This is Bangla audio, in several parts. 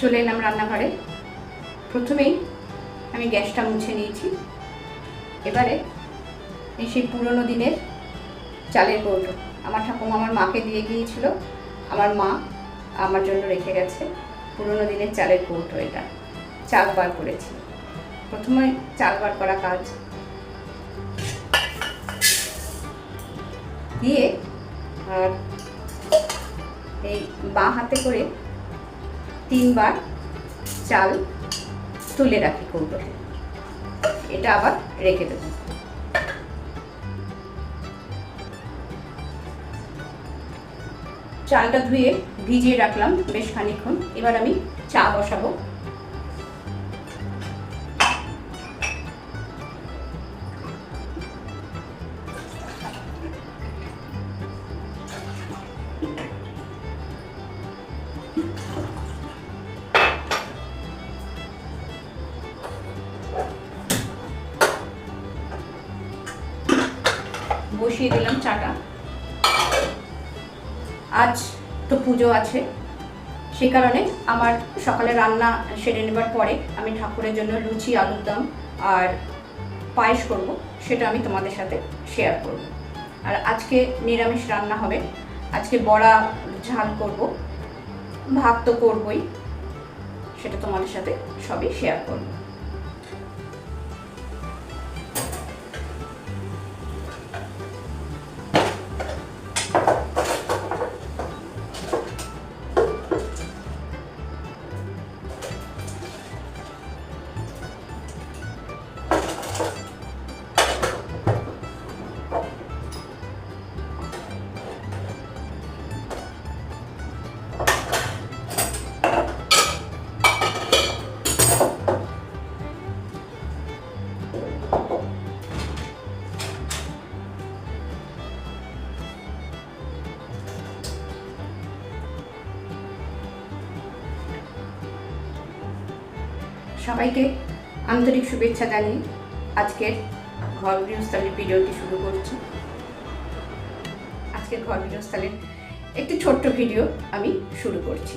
চলে এলাম রান্নাঘরে। প্রথমেই আমি গ্যাসটা মুছে নিয়েছি। এবারে এই সেই পুরনো দিনের চালের কৌটো। আমার ঠাকুমা আমার মাকে দিয়ে গিয়েছিল। আমার মা আমার জন্য রেখে গেছে। পুরনো দিনের চালের কৌটো এটা। চাল বার করেছি। প্রথমে চাল বার করা কাজ দিয়ে আর এই বাঁ হাতে করে তিনবার চাল তুলে রাখি কৌটোতে এটা আবার রেখে দেবো। চালটা ধুয়ে ভিজিয়ে রাখলাম বেশ খানিক্ষণ এবার আমি চা বসাবো। বসিয়ে দিলাম চাটা। আজ তো পুজো আছে। সেই কারণে আমার সকালে রান্না সেরে নেবার পরে আমি ঠাকুরের জন্য লুচি, আলুর দম আর পায়েস করব, সেটা আমি তোমাদের সাথে শেয়ার করব। আর আজকে নিরামিষ রান্না হবে। আজকে বড়া ঝাল করব, ভাত তো করবই, সেটা তোমাদের সাথে সবই শেয়ার করব। সবাইকে আন্তরিক শুভেচ্ছা জানিয়ে আজকের ঘর গৃহস্থালীর ভিডিওটি শুরু করছি। আজকের ঘর গৃহস্থলের একটি ছোট্ট ভিডিও আমি শুরু করছি।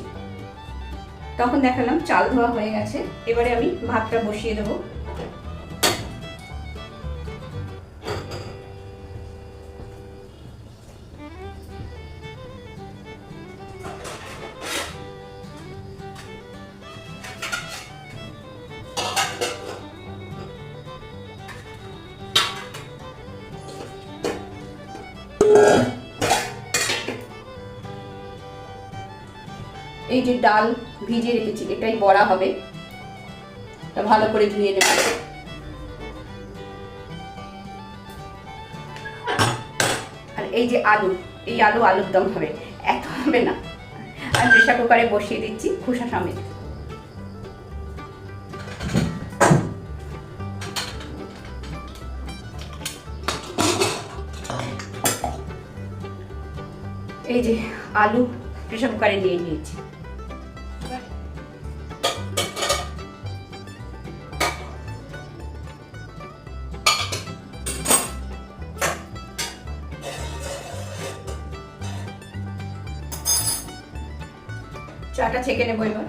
তখন দেখালাম চাল ধোয়া হয়ে গেছে। এবারে আমি ভাতটা বসিয়ে দেবো। এই যে ডাল ভিজিয়ে রেখেছি, এটাই বড়া হবে। ভালো করে ধুয়ে নেব। আর এই যে আলু, এই আলু আলুর দম হবে। এত হবে না। আর প্রেশার কুকারে বসিয়ে দিচ্ছি খোসা সমেত। এই যে আলু প্রেশার কুকারে নিয়ে নিয়েছি। চাটা ছেঁকে নেব এবার।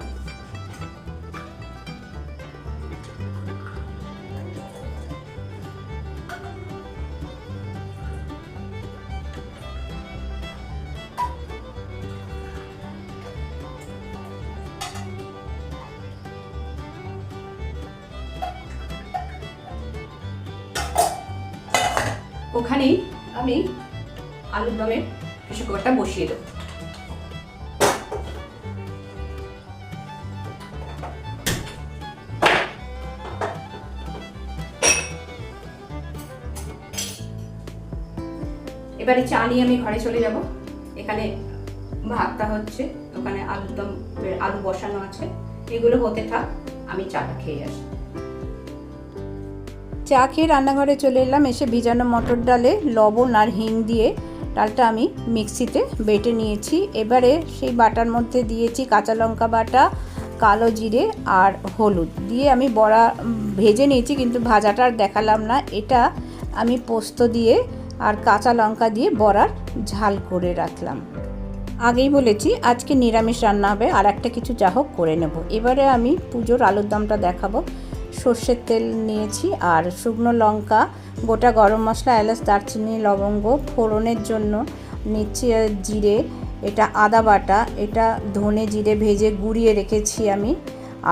ওখানেই আমি আলুর দমের প্রেশার কুকারটা বসিয়ে দেবো। এবারে চা নিয়ে আমি ঘরে চলে যাব। এখানে ভাতটা হচ্ছে, ওখানে আলুর দম, আলু বসানো আছে। এগুলো হতে থাক, আমি চাটা খেয়ে আসি। চা খেয়ে রান্নাঘরে চলে এলাম, এসে ভিজানো মটর ডালে লবণ আর হিং দিয়ে ডালটা আমি মিক্সিতে বেটে নিয়েছি। এবারে সেই বাটার মধ্যে দিয়েছি কাঁচা লঙ্কা বাটা, কালো জিরে আর হলুদ। দিয়ে আমি বড়া ভেজে নিয়েছি, কিন্তু ভাজাটা আর দেখালাম না। এটা আমি পোস্ত দিয়ে আর কাঁচা লঙ্কা দিয়ে বড়ার ঝাল করে রাখলাম। আগেই বলেছি, আজকে নিরামিষ রান্না হবে, আর একটা কিছু যা হোক করে নেব। এবারে আমি পুজোর আলুর দমটা দেখাবো। সর্ষের তেল নিয়েছি, আর শুকনো লঙ্কা, গোটা গরম মশলা, এলাচ, দারচিনি, লবঙ্গ, ফোড়নের জন্য নিচ্ছি জিরে, এটা আদা বাটা, এটা ধনে জিরে ভেজে গুঁড়িয়ে রেখেছি আমি।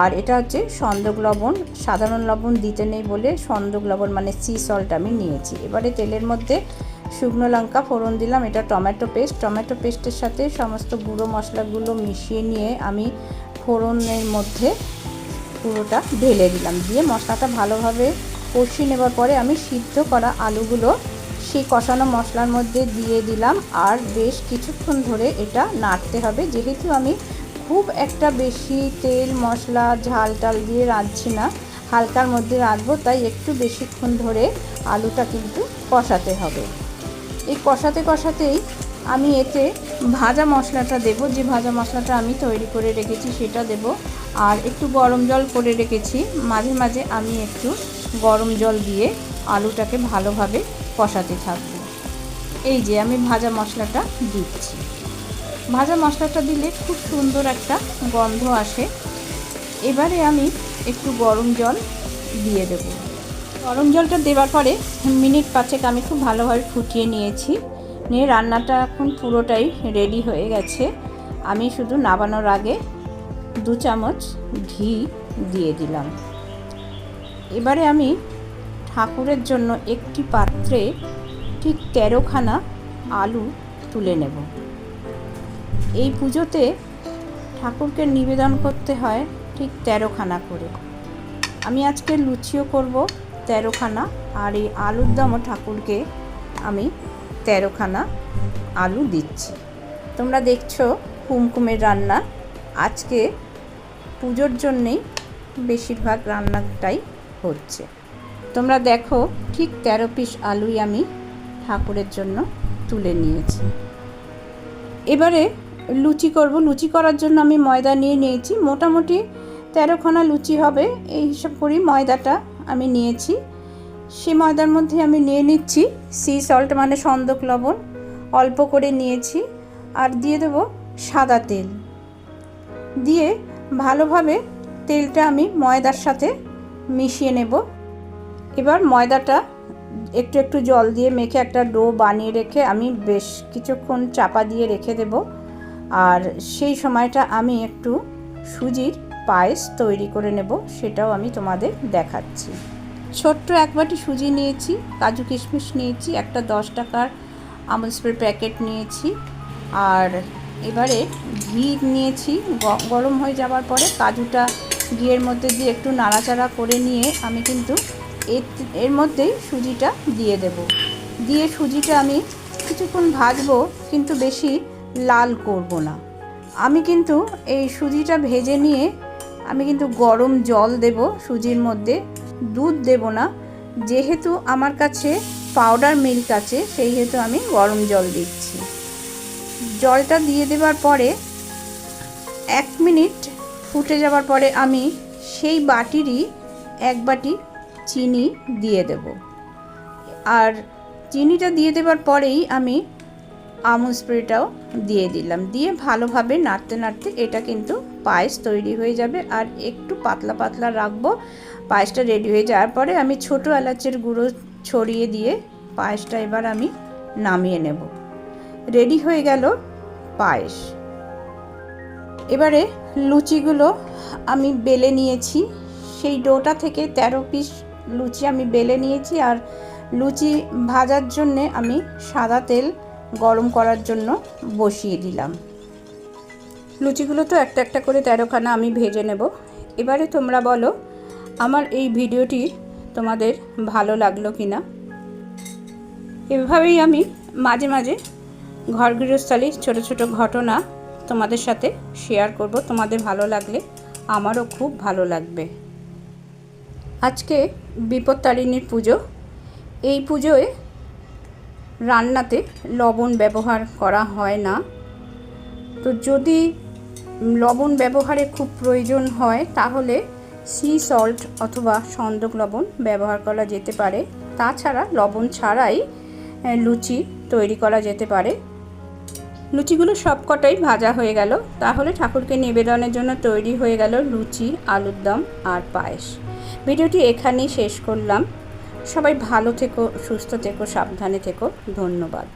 আর এটা হচ্ছে সন্দক লবণ, সাধারণ লবণ দিতে নেই বলে সন্দক লবণ মানে সি সল্ট আমি নিয়েছি। এবারে তেলের মধ্যে শুকনো লঙ্কা, ফোড়ন দিলাম, এটা টমেটো পেস্ট। টমেটো পেস্টের সাথে সমস্ত গুঁড়ো মশলাগুলো মিশিয়ে নিয়ে আমি ফোড়নের মধ্যে পুরোটা ঢেলে দিলাম। দিয়ে মশলাটা ভালোভাবে কষিয়ে নেবার পরে আমি সিদ্ধ করা আলুগুলো সেই কষানো মশলার মধ্যে দিয়ে দিলাম। আর বেশ কিছুক্ষণ ধরে এটা নাড়তে হবে। যেহেতু আমি খুব একটা বেশি তেল, মশলা, ঝাল টাল দিয়ে রাঁধছি না। হালকার মধ্যে রাঁধবো, তাই একটু বেশিক্ষণ ধরে আলুটা কিন্তু কষাতে হবে। এই কষাতে কষাতেই আমি এতে ভাজা মশলাটা দেব। যে ভাজা মশলাটা আমি তৈরি করে রেখেছি সেটা দেব। আর একটু গরম জল করে রেখেছি। মাঝে মাঝে আমি একটু গরম জল দিয়ে আলুটাকে ভালোভাবে কষাতে থাকব। এই যে আমি ভাজা মশলাটা দিচ্ছি। ভাজা মশলাটা দিলে খুব সুন্দর একটা গন্ধ আসে। এবারে আমি একটু গরম জল দিয়ে দেবো। গরম জলটা দেওয়ার পরে মিনিট পাঁচেক আমি খুব ভালোভাবে ফুটিয়ে নিয়েছি। নিয়ে রান্নাটা এখন পুরোটাই রেডি হয়ে গেছে। আমি শুধু নাবানোর আগে দু চামচ ঘি দিয়ে দিলাম। এবারে আমি ঠাকুরের জন্য একটি পাত্রে ঠিক তেরোখানা আলু তুলে নেব। এই পুজোতে ঠাকুরকে নিবেদন করতে হয় ঠিক তেরোখানা করে। আমি আজকে লুচিও করব তেরোখানা আর এই আলুর দমও ঠাকুরকে আমি তেরোখানা আলু দিচ্ছি। তোমরা দেখছ কুমকুমের রান্না। আজকে পুজোর জন্যেই বেশিরভাগ রান্নাটাই হচ্ছে। তোমরা দেখো ঠিক তেরো পিস আলুই আমি ঠাকুরের জন্য তুলে নিয়েছি। এবারে লুচি করব। লুচি করার জন্য আমি ময়দা নিয়ে নিয়েছি। মোটামুটি তেরোখানা লুচি হবে। এই হিসাব করি ময়দাটা আমি নিয়েছি। সে ময়দার মধ্যে আমি নিয়ে নিচ্ছি সি সল্ট মানে সন্দক লবণ। অল্প করে নিয়েছি। আর দিয়ে দেবো সাদা তেল। দিয়ে ভালোভাবে তেলটা আমি ময়দার সাথে মিশিয়ে নেব। এবার ময়দাটা একটু একটু জল দিয়ে মেখে একটা ডো বানিয়ে রেখে আমি বেশ কিছুক্ষণ চাপা দিয়ে রেখে দেব। আর সেই সময়টা আমি একটু সুজির পায়েস তৈরি করে নেব, সেটাও আমি তোমাদের দেখাচ্ছি। ছোট্ট এক বাটি সুজি নিয়েছি, কাজু কিশমিশ নিয়েছি, একটা দশ টাকার আমুল স্প্রে প্যাকেট নিয়েছি, আর এবারে ঘি নিয়েছি গরম হয়ে যাওয়ার পরে কাজুটা ঘিয়ের মধ্যে দিয়ে একটু নাড়াচাড়া করে নিয়ে আমি কিন্তু এর এর মধ্যেই সুজিটা দিয়ে দেব। দিয়ে সুজিটা আমি কিছুক্ষণ ভাজবো, কিন্তু বেশি লাল করব না। আমি কিন্তু এই সুজিটা ভেজে নিয়ে আমি কিন্তু গরম জল দেব সুজির মধ্যে, দুধ দেব না। যেহেতু আমার কাছে পাউডার মিল্ক আছে সেই হেতু আমি গরম জল দিচ্ছি। জলটা দিয়ে দেওয়ার পরে এক মিনিট ফুটে যাওয়ার পরে আমি সেই বাটিরই এক বাটি চিনি দিয়ে দেব। আর চিনিটা দিয়ে দেওয়ার পরেই আমি আমুল স্প্রেটাও দিয়ে দিলাম। দিয়ে ভালোভাবে নাড়তে নাড়তে এটা কিন্তু পায়েস তৈরি হয়ে যাবে। আর একটু পাতলা পাতলা রাখব। পায়েসটা রেডি হয়ে যাওয়ার পরে আমি ছোটো এলাচের গুঁড়ো ছড়িয়ে দিয়ে পায়েসটা এবার আমি নামিয়ে নেব। রেডি হয়ে গেল পায়েস। এবারে লুচিগুলো আমি বেলে নিয়েছি। সেই ডোটা থেকে তেরো পিস লুচি আমি বেলে নিয়েছি। আর লুচি ভাজার জন্যে আমি সাদা তেল গরম করার জন্য বসিয়ে দিলাম। লুচিগুলো তো একটা একটা করে তেরোখানা আমি ভেজে নেব। এবারে তোমরা বলো, আমার এই ভিডিওটি তোমাদের ভালো লাগল কি না এভাবেই আমি মাঝে মাঝে ঘর গৃহস্থালী ছোটো ছোটো ঘটনা তোমাদের সাথে শেয়ার করব। তোমাদের ভালো লাগলে আমারও খুব ভালো লাগবে। আজকে বিপত্তারিণীর পুজো। এই পুজোয় রান্নাতে লবণ ব্যবহার করা হয় না। তো যদি লবণ ব্যবহারে খুব প্রয়োজন হয়, তাহলে সি সল্ট অথবা সন্দক লবণ ব্যবহার করা যেতে পারে। তাছাড়া লবণ ছাড়াই লুচি তৈরি করা যেতে পারে। লুচিগুলো সবকটাই ভাজা হয়ে গেল। তাহলে ঠাকুরকে নিবেদনের জন্য তৈরি হয়ে গেল লুচি, আলুর দম আর পায়েস। ভিডিওটি এখানেই শেষ করলাম। সবাই ভালো থেকো সুস্থ থেকো সাবধানে থেকো। ধন্যবাদ।